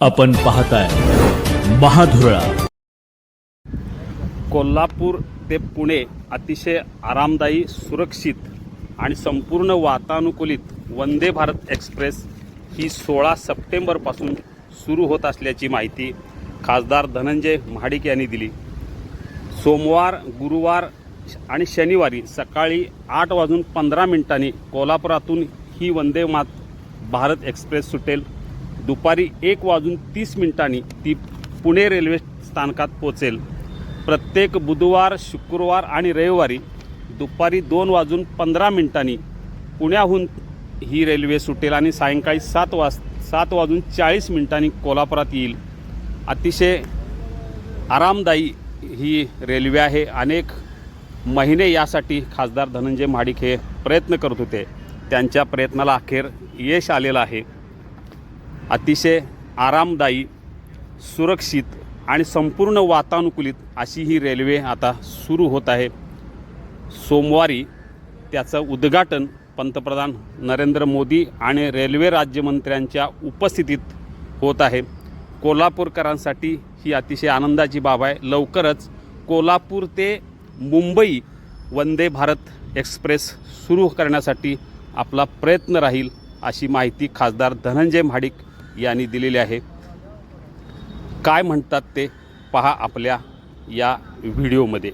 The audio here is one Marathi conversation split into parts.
आपण पाहताय महाधुरळा. कोल्हापूर ते पुणे अतिशय आरामदायी सुरक्षित आणि संपूर्ण वातानुकूलित वंदे भारत एक्सप्रेस ही सोळा सप्टेंबरपासून सुरू होत असल्याची माहिती खासदार धनंजय महाडिक यांनी दिली. सोमवार गुरुवार आणि शनिवारी सकाळी आठ वाजून पंधरा मिनिटांनी कोल्हापुरातून ही वंदे मात भारत एक्सप्रेस सुटेल. दुपारी एक वाजून तीस मिनिटांनी ती पुणे रेल्वे स्थानकात पोचेल. प्रत्येक बुधवार शुक्रवार आणि रविवारी दुपारी दोन वाजून पंधरा मिनिटांनी पुण्याहून ही रेल्वे सुटेल आणि सायंकाळी सात वाज सात वाजून चाळीस मिनिटांनी कोल्हापुरात येईल. अतिशय आरामदायी ही रेल्वे आहे. अनेक महिने यासाठी खासदार धनंजय महाडिक हे प्रयत्न करत होते. त्यांच्या प्रयत्नाला अखेर यश आलेलं आहे. अतिशय आरामदायी सुरक्षित आणि संपूर्ण वातानुकूलित अशी ही रेल्वे आता सुरू होत आहे. सोमवारी त्याचं उद्घाटन पंतप्रधान नरेंद्र मोदी आणि रेल्वे राज्यमंत्र्यांच्या उपस्थितीत होत आहे. कोल्हापूरकरांसाठी ही अतिशय आनंदाची बाब आहे. लवकरच कोल्हापूर ते मुंबई वंदे भारत एक्सप्रेस सुरू करण्यासाठी आपला प्रयत्न राहील अशी माहिती खासदार धनंजय महाडिक यांनी दिलेली आहे. काय म्हणतात ते पहा आपल्या या व्हिडिओमध्ये.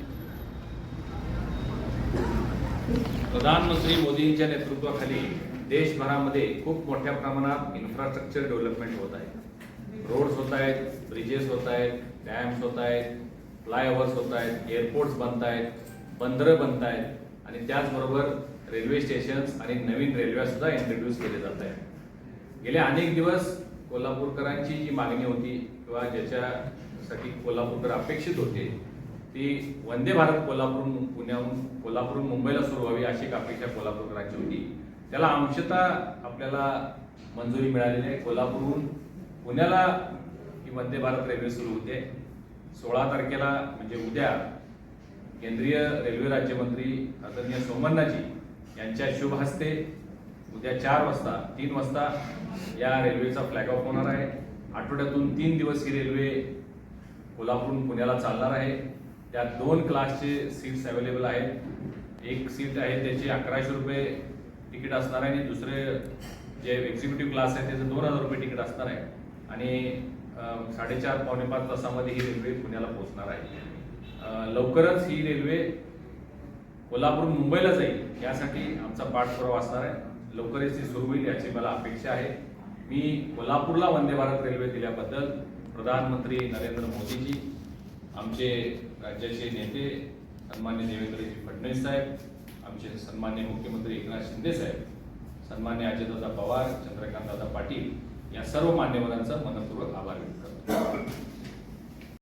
प्रधानमंत्री मोदींच्या नेतृत्वाखाली देशभरामध्ये खूप मोठ्या प्रमाणात इन्फ्रास्ट्रक्चर डेव्हलपमेंट होत आहे. रोड्स होत आहेत ब्रिजेस होत आहेत डॅम्स होत आहेत फ्लायओव्हर्स होत आहेत एअरपोर्ट्स बनत आहेत बंदरं बनत आहेत आणि त्याचबरोबर रेल्वे स्टेशन्स आणि नवीन रेल्वे सुद्धा इंट्रोड्यूस केले जात आहेत. गेले अनेक दिवस कोल्हापूरकरांची जी मागणी होती किंवा ज्याच्यासाठी कोल्हापूरकर अपेक्षित होते ती वंदे भारत कोल्हापूर पुण्याहून कोल्हापूरहून मुंबईला सुरू व्हावी अशी एक अपेक्षा कोल्हापूरकरांची होती. त्याला अंशतः आपल्याला मंजुरी मिळालेली आहे. कोल्हापूरहून पुण्याला ही वंदे भारत रेल्वे सुरू होते. सोळा तारखेला म्हणजे उद्या केंद्रीय रेल्वे राज्यमंत्री आदरणीय सोमन्नाजी यांच्या शुभ हस्ते उद्या चार वाजता तीन वाजता या रेल्वेचा फ्लॅग ऑफ होणार आहे. आठवड्यातून तीन दिवस ही रेल्वे कोल्हापूरहून पुण्याला चालणार आहे. त्यात दोन क्लासचे सीट्स अवेलेबल आहेत. एक सीट आहे त्याची अकराशे रुपये तिकीट असणार आहे आणि दुसरे जे एक्झिक्युटिव्ह क्लास आहे त्याचं दोन हजार रुपये तिकीट असणार आहे. आणि साडेचार पावणे पाच तासामध्ये ही रेल्वे पुण्याला पोहोचणार आहे. लवकरच ही रेल्वे कोल्हापूर मुंबईला जाईल यासाठी आमचा पाठपुरावा असणार आहे. लवकरच ती सुरू होईल याची मला अपेक्षा आहे. मी कोल्हापूरला वंदे भारत रेल्वे दिल्याबद्दल प्रधानमंत्री नरेंद्र मोदीजी आमचे राज्याचे नेते सन्मान्य देवेंद्रजी फडणवीस साहेब आमचे सन्मान्य मुख्यमंत्री एकनाथ शिंदे साहेब सन्मान्य अजितदादा पवार चंद्रकांतदादा पाटील या सर्व मान्यवरांचा मनपूर्वक आभार व्यक्त करतो.